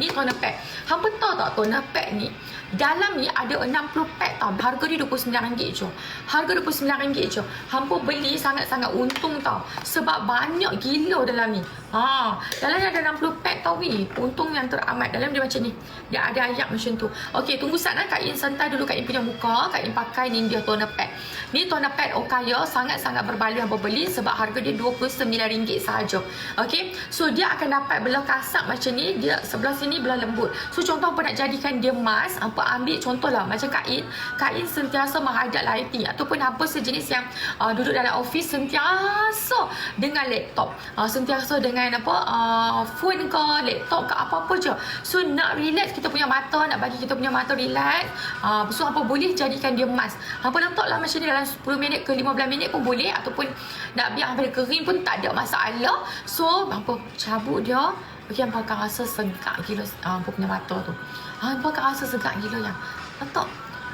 Ni toner pack. Hampa tahu tak toner pack ni? Dalam ni ada 60 pack tau. Harga dia RM29 je. Harga RM29 je. Hampa beli sangat-sangat untung tau. Sebab banyak gila dalam ni. Ha, dalam ni ada 60 pack tau ni. Untung yang teramat. Dalam dia macam ni. Dia ada ayat macam tu. Okey, tunggu sana Kak In dulu Kak In punya muka. Kak In pakai ni dia toner pack. Ni toner pack Okaya sangat-sangat berbaloi hampa beli sebab harga dia RM29 sahaja. Okey. So dia akan dapat belah kasar macam ni. Dia sebelah sini belah lembut. So contoh apa nak jadikan dia mask, hampa ambil contohlah macam Kak In. Kak In sentiasa menghadap lighting ataupun apa sejenis yang uh, duduk dalam office sentiasa dengan laptop. Uh, sentiasa dengan apa uh, phone ke laptop ke apa-apa je. So nak relax kita punya mata, nak bagi kita punya mata relax. Uh, so apa boleh jadikan dia mask. Hampa letaklah macam ni dalam 10 minit ke 15 minit pun boleh ataupun nak biar hampir kering pun tak ada masalah. So hampa cabut dia Okey, hampa akan rasa segak gila uh, hampa punya mata tu. Ha, hampa akan rasa segak gila yang. Letak.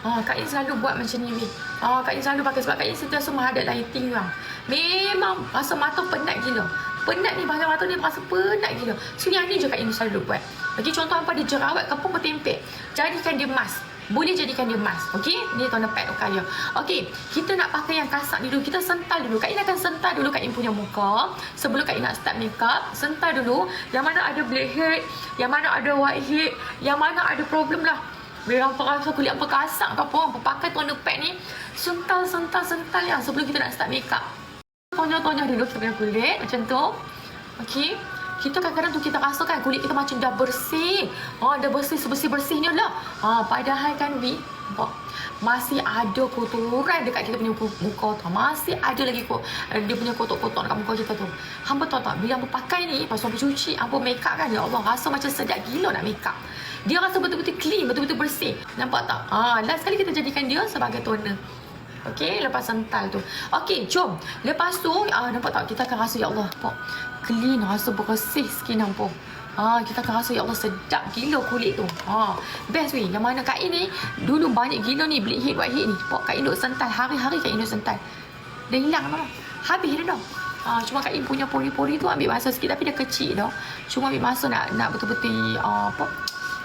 Ha, Kak In selalu buat macam ni. Ha, Kak In selalu pakai sebab Kak In sentiasa menghadap lighting bang. Memang rasa mata penat gila. Penat ni bahasa mata ni rasa penat gila. So yang ni je Kak In selalu buat. Okey, contoh hampa ada jerawat ke apa bertempek. Jadikan dia mask. Boleh jadikan dia mask. Okey, ni toner pad Okaya. Okey, kita nak pakai yang kasar dulu. Kita sental dulu. Kak In akan sental dulu Kak In punya muka. Sebelum Kak In nak start makeup, sental dulu. Yang mana ada blackhead, yang mana ada whitehead, yang mana ada problem lah. Biar rasa kulit apa kasar ke apa. Apa pakai toner pad ni. Sental, sental, sental yang sebelum kita nak start makeup. Tonyah-tonyah dulu kita punya kulit. Macam tu. Okey. Kita kadang-kadang tu kita rasa kan kulit kita macam dah bersih. Ha, dah bersih sebersih-bersihnya lah. Ha, padahal kan Wi, nampak? Masih ada kotoran dekat kita punya muka, tu. Masih ada lagi ko, dia punya kotor-kotor dekat muka kita tu. Hampa tahu tak? Bila hampa pakai ni, lepas hampa cuci, hampa make up kan. Ya Allah, rasa macam sedap gila nak make up. Dia rasa betul-betul clean, betul-betul bersih. Nampak tak? Ha, last kali kita jadikan dia sebagai toner. Okey, lepas sental tu. Okey, jom. Lepas tu, ah, nampak tak? Kita akan rasa, ya Allah, nampak? Clean, rasa bersih skin nampak. Ah, kita akan rasa, ya Allah, sedap gila kulit tu. Ha, best weh. Yang mana Kak In ni, dulu banyak gila ni, blackhead, whitehead ni. Pok Kak In duk sental. Hari-hari Kak In duk sental. Dah hilang dah. Habis dah dah. Ah, cuma Kak In punya pori-pori tu ambil masa sikit tapi dia kecil dah. Cuma ambil masa nak nak betul-betul ah, apa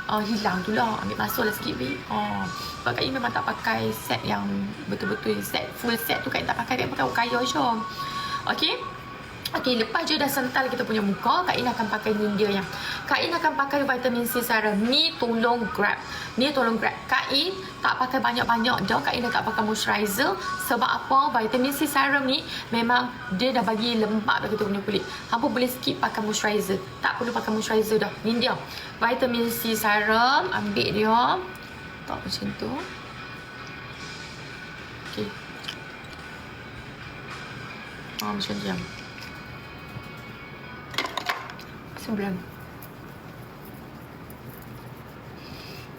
uh, hilang tu lah ambil masuk lah sikit babe sebab Kak In memang tak pakai set yang betul-betul set full set tu Kak In tak pakai Kak In pakai ukaya je okay Okey, lepas je dah sental kita punya muka, Kak In akan pakai ni dia yang. Kak In akan pakai vitamin C serum. Ni tolong grab. Ni tolong grab. Kak In tak pakai banyak-banyak dah. Kak In dah tak pakai moisturizer. Sebab apa? Vitamin C serum ni memang dia dah bagi lembab dah kita punya kulit. Hampa boleh skip pakai moisturizer. Tak perlu pakai moisturizer dah. Ni dia. Vitamin C serum. Ambil dia. Tak macam tu. Okey. Ah, macam tu yang.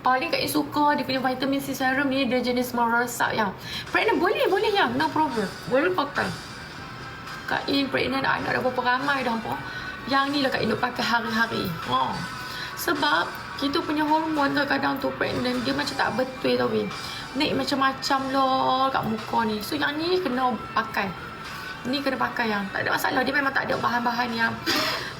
Paling In suka dia punya vitamin C serum ni dia jenis meresap yang. Pregnant boleh, boleh yang. No problem. Boleh pakai. Kak In pregnant anak dah berapa ramai dah apa. Yang ni lah Kak In pakai hari-hari. Oh. Sebab kita punya hormon kadang-kadang tu pregnant dia macam tak betul tau Win. Naik macam-macam loh kat muka ni. So yang ni kena pakai. Ni kena pakai yang tak ada masalah. Dia memang tak ada bahan-bahan yang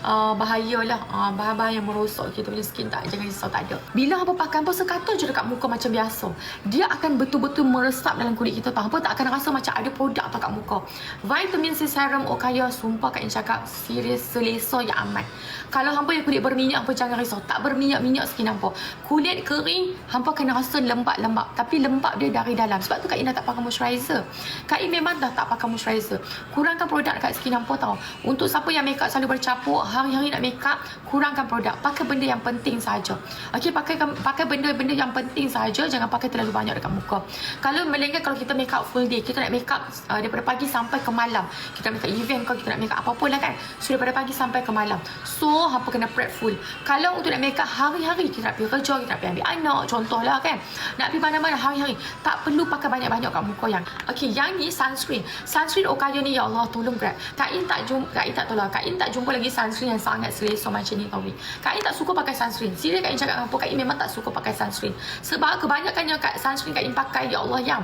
uh, bahaya lah. Uh, bahan-bahan yang merosak kita punya skin tak. Jangan risau tak ada. Bila apa pakai apa sekata je dekat muka macam biasa. Dia akan betul-betul meresap dalam kulit kita tau. Apa tak akan rasa macam ada produk tau kat muka. Vitamin C serum Okaya sumpah Kak In cakap serius selesa yang amat. Kalau hampa yang kulit berminyak hampa jangan risau. Tak berminyak-minyak skin hampa. Kulit kering hampa kena rasa lembab-lembab. Tapi lembab dia dari dalam. Sebab tu Kak In dah tak pakai moisturizer. Kak In memang dah tak pakai moisturizer. Kurangkan produk dekat skin hampa tau. Untuk siapa yang makeup selalu bercapuk, hari-hari nak makeup, kurangkan produk. Pakai benda yang penting saja. Okey, pakai pakai benda-benda yang penting saja, jangan pakai terlalu banyak dekat muka. Kalau melainkan kalau kita makeup full day, kita nak makeup uh, daripada pagi sampai ke malam. Kita nak makeup event kau, kita nak makeup apa-apa lah kan. So daripada pagi sampai ke malam. So hampa kena prep full. Kalau untuk nak makeup hari-hari, kita nak pergi kerja, kita nak pergi ambil anak, contohlah kan. Nak pergi mana-mana hari-hari, tak perlu pakai banyak-banyak kat muka yang. Okey, yang ni sunscreen. Sunscreen Okaya ni ya Allah tolong grab. Kak In tak jumpa, Kak In tak tolong. Kak In tak jumpa lagi sunscreen sunscreen yang sangat selesa macam ni tau. Kak Im tak suka pakai sunscreen. Serius Kak Im cakap apa Kak Im memang tak suka pakai sunscreen. Sebab kebanyakannya kat sunscreen Kak Im pakai ya Allah yang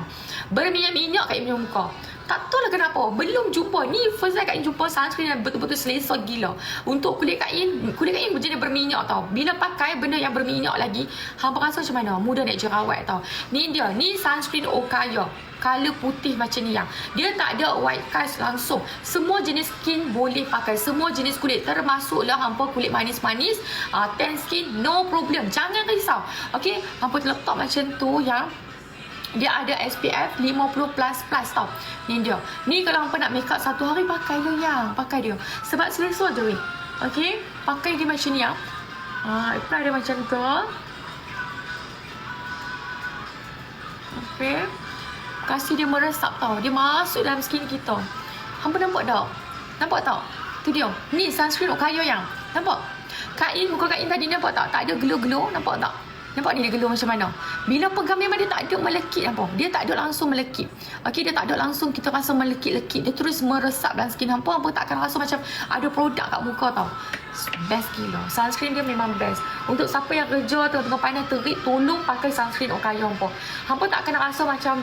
berminyak-minyak Kak Im punya muka. Tak tahu lah kenapa. Belum jumpa. Ni first time Kak Im jumpa sunscreen yang betul-betul selesa gila. Untuk kulit Kak Im, kulit Kak Im jenis berminyak tau. Bila pakai benda yang berminyak lagi, hampa rasa macam mana? Mudah nak jerawat tau. Ni dia. Ni sunscreen Okaya. Color putih macam ni yang. Dia tak ada white cast langsung. Semua jenis skin boleh pakai. Semua jenis kulit. Termasuklah hampa kulit manis-manis. Uh, tan skin, no problem. Jangan risau. Okay? Hampa letak macam tu yang dia ada SPF 50 plus plus tau. Ni dia. Ni kalau hampa nak make up satu hari pakai dia yang. Pakai dia. Sebab selesa je weh. Okay. Pakai dia macam ni ya. Ha, apply dia macam tu. Okay. Kasih dia meresap tau. Dia masuk dalam skin kita. Hampa nampak tak? Nampak tak? Tu dia. Ni sunscreen Okayo yang. Nampak? Kain muka kain tadi nampak tak? Tak ada glow-glow. Nampak tak? Nampak ni dia geluh macam mana? Bila pegang memang dia tak ada melekit apa. Dia tak ada langsung melekit. Okey, dia tak ada langsung kita rasa melekit-lekit. Dia terus meresap dalam skin hampa. Hampa tak akan rasa macam ada produk kat muka tau. Best gila. Sunscreen dia memang best. Untuk siapa yang kerja tengah-tengah panas terik, tolong pakai sunscreen Okayo hampa. Hampa tak akan rasa macam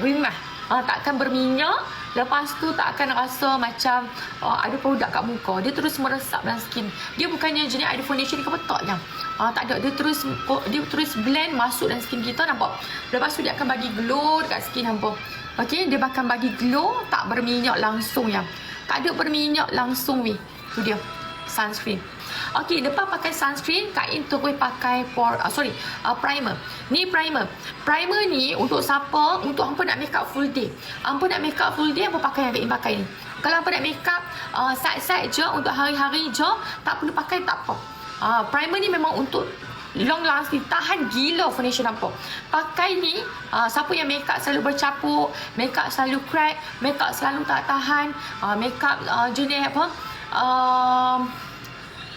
rimah. Ha, tak akan berminyak. Lepas tu tak akan rasa macam uh, ada produk kat muka. Dia terus meresap dalam skin. Dia bukannya jenis ada foundation ke petak yang. Uh, tak ada. Dia terus dia terus blend masuk dalam skin kita nampak. Lepas tu dia akan bagi glow dekat skin hampa. Okey, dia akan bagi glow tak berminyak langsung yang. Tak ada berminyak langsung weh. Tu dia. Sunscreen. Okey, lepas pakai sunscreen, Kak In terus pakai for uh, sorry, uh, primer. Ni primer. Primer ni untuk siapa? Untuk hampa nak make up full day. Hampa nak make up full day, hampa pakai yang Kak In pakai ni. Kalau hampa nak make up uh, side-side je untuk hari-hari je, tak perlu pakai tak apa. Uh, primer ni memang untuk long lasting tahan gila foundation apa pakai ni uh, siapa yang makeup selalu bercapuk makeup selalu crack makeup selalu tak tahan uh, makeup uh, jenis apa uh,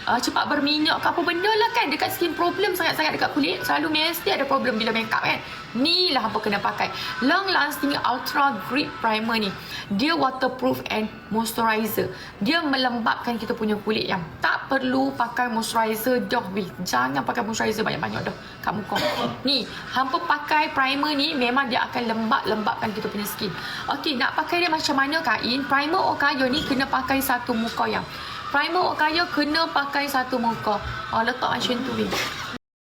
uh, cepat berminyak ke apa benda lah kan. Dekat skin problem sangat-sangat dekat kulit. Selalu mesti ada problem bila makeup kan. Ni lah apa kena pakai. Long lasting ultra grip primer ni. Dia waterproof and moisturizer. Dia melembabkan kita punya kulit yang tak perlu pakai moisturizer dah weh jangan pakai moisturizer banyak-banyak dah kat muka. Ni hampa pakai primer ni memang dia akan lembab-lembabkan kita punya skin. Ok nak pakai dia macam mana kain primer Okayo ni kena pakai satu muka yang Primer Okaya kena pakai satu muka. Ah, letak macam tu weh.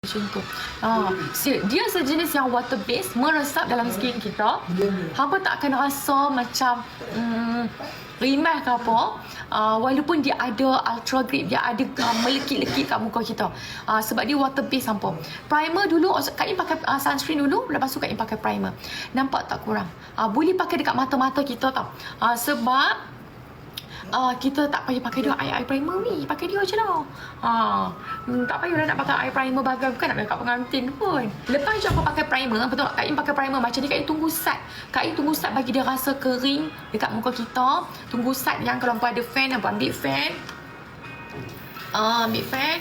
Macam tu. Ah, dia sejenis yang water based meresap dalam skin kita. Hampa tak akan rasa macam hmm, rimah ke apa. Uh, walaupun dia ada ultra grip, dia ada uh, melekit-lekit kat muka kita. Uh, sebab dia water based hampa. Primer dulu, Kak Im pakai uh, sunscreen dulu, lepas tu Kak Im pakai primer. Nampak tak kurang? Uh, boleh pakai dekat mata-mata kita tau. Uh, sebab uh, kita tak payah pakai dia eye, eye primer ni pakai dia je lah uh, tak payah nak pakai eye primer bagai bukan nak makeup pengantin pun lepas je aku pakai primer betul tak Kak Im pakai primer macam ni Kak Im tunggu sat Kak Im tunggu sat bagi dia rasa kering dekat muka kita tunggu sat yang kalau ada fan apa ambil fan uh, ambil fan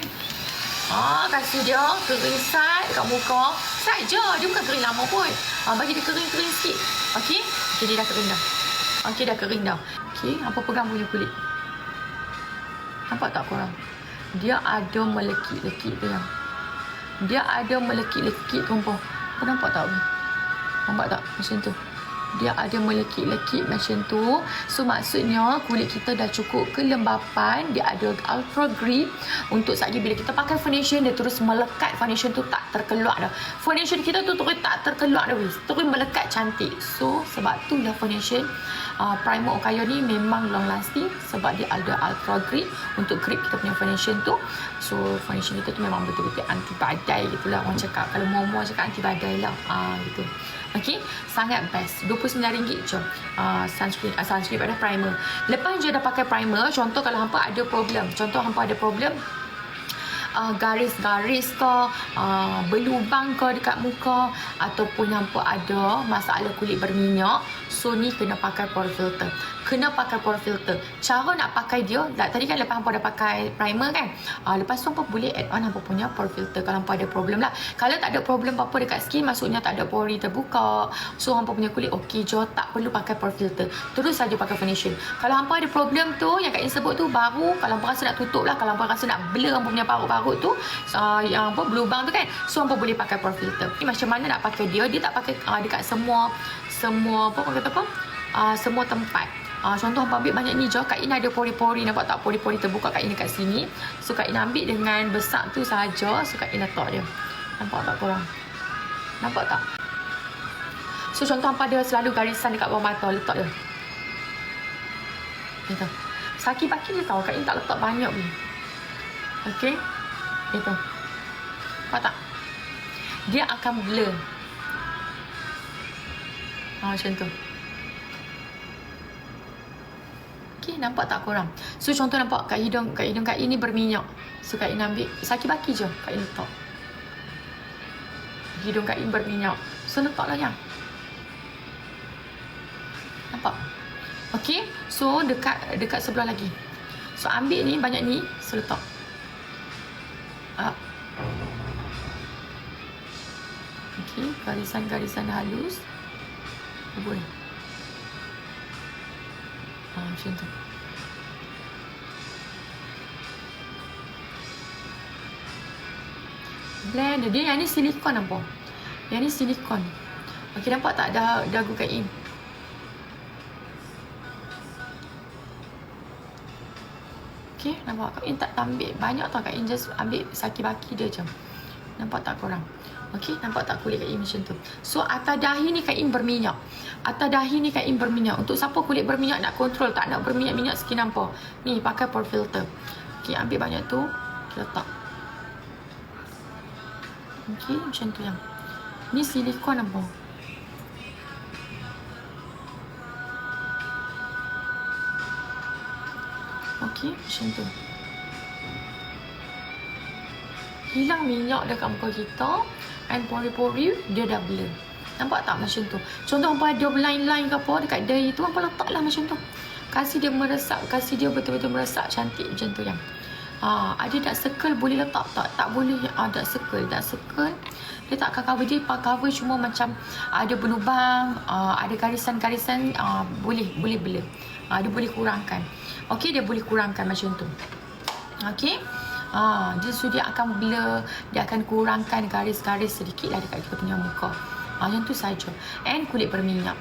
Ah, kasih dia kering sat dekat muka. Sat je, dia bukan kering lama pun. Ah, bagi dia kering-kering sikit. Okey? Okey, dia dah kering dah. Okey, dah kering dah. Okey, apa pegang punya kulit? Nampak tak korang? Dia ada melekit-lekit yang. Dia ada melekit-lekit tu apa? Apa nampak tak? Nampak tak? Macam tu dia ada melekit-lekit macam tu. So maksudnya kulit kita dah cukup kelembapan. Dia ada ultra grip. Untuk sekejap bila kita pakai foundation dia terus melekat. Foundation tu tak terkeluar dah. Foundation kita tu terus tak terkeluar dah. Wis terus melekat cantik. So sebab tu lah foundation uh, primer Okayo ni memang long lasting sebab dia ada ultra grip. Untuk grip kita punya foundation tu. So foundation kita tu memang betul-betul anti badai gitulah orang cakap kalau mau-mau cakap anti badai lah. Uh, gitu. Okey, sangat best. RM29 je. Uh, sunscreen, uh, sunscreen pada primer. Lepas je dah pakai primer, contoh kalau hampa ada problem. Contoh hampa ada problem uh, garis-garis ke, uh, berlubang ke dekat muka ataupun hampa ada masalah kulit berminyak, So ni kena pakai pore filter. Kena pakai pore filter. Cara nak pakai dia, tadi kan lepas hampa dah pakai primer kan. Uh, lepas tu hampa boleh add on hampa punya pore filter kalau hampa ada problem lah. Kalau tak ada problem apa-apa dekat skin, maksudnya tak ada pori terbuka. So hampa punya kulit okey je, tak perlu pakai pore filter. Terus saja pakai foundation. Kalau hampa ada problem tu, yang In sebut tu, baru kalau hampa rasa nak tutup lah, kalau hampa rasa nak blur hampa punya parut-parut tu, uh, yang apa, blue bang tu kan, so hampa boleh pakai pore filter. Ni macam mana nak pakai dia, dia tak pakai uh, dekat semua, semua, apa orang kata apa, uh, semua tempat. Uh, contoh hampa ambil banyak ni je, Kak In ada pori-pori, nampak tak pori-pori terbuka Kak In dekat sini. So Kak In ambil dengan besar tu saja, so Kak In letak dia. Nampak tak korang? Nampak tak? So contoh hampa ada selalu garisan dekat bawah mata, letak dia. Gitu. Saki baki dia tahu Kak In tak letak banyak ni. Okey? Gitu. Nampak tak? Dia akan blur. Ha, macam tu. Okey, nampak tak korang? So contoh nampak kat hidung kat hidung Kak In ni berminyak. So Kak In ambil saki baki je Kak In letak. Hidung Kak In berminyak. So letaklah yang. Nampak? Okey, so dekat dekat sebelah lagi. So ambil ni banyak ni, so letak. Up. Okey, garisan-garisan halus. Boleh. Ha, macam tu. Blend dia. Dia yang ni silikon nampak. Yang ni silikon. Okey, nampak tak dah dagu kat in? Okey, nampak Kak In tak ambil banyak tau Kak In just ambil saki baki dia je. Nampak tak korang? Okey, nampak tak kulit Kak In macam tu? So, atas dahi ni Kak In berminyak. Atas dahi ni Kak In berminyak. Untuk siapa kulit berminyak nak kontrol, tak nak berminyak-minyak skin nampak. Ni, pakai pore filter. Okey, ambil banyak tu. Letak. Okey, macam tu yang. Ni silikon nampak. Okey, macam tu. Hilang minyak dekat muka kita and pori-pori dia dah blur. Nampak tak macam tu? Contoh apa ada line-line ke apa dekat dahi tu apa letaklah macam tu. Kasih dia meresap, kasih dia betul-betul meresap cantik macam tu yang. Ha, ada dark circle boleh letak tak? Tak boleh ha, dark circle. Dark circle dia tak akan cover dia cover cuma macam ada berlubang, uh, ada garisan-garisan boleh boleh blur. Dia boleh kurangkan. Okey, dia boleh kurangkan macam tu. Okey. Ah, dia so dia akan blur, dia akan kurangkan garis-garis sedikit lah dekat kita punya muka. Ah, yang tu saja. And kulit berminyak.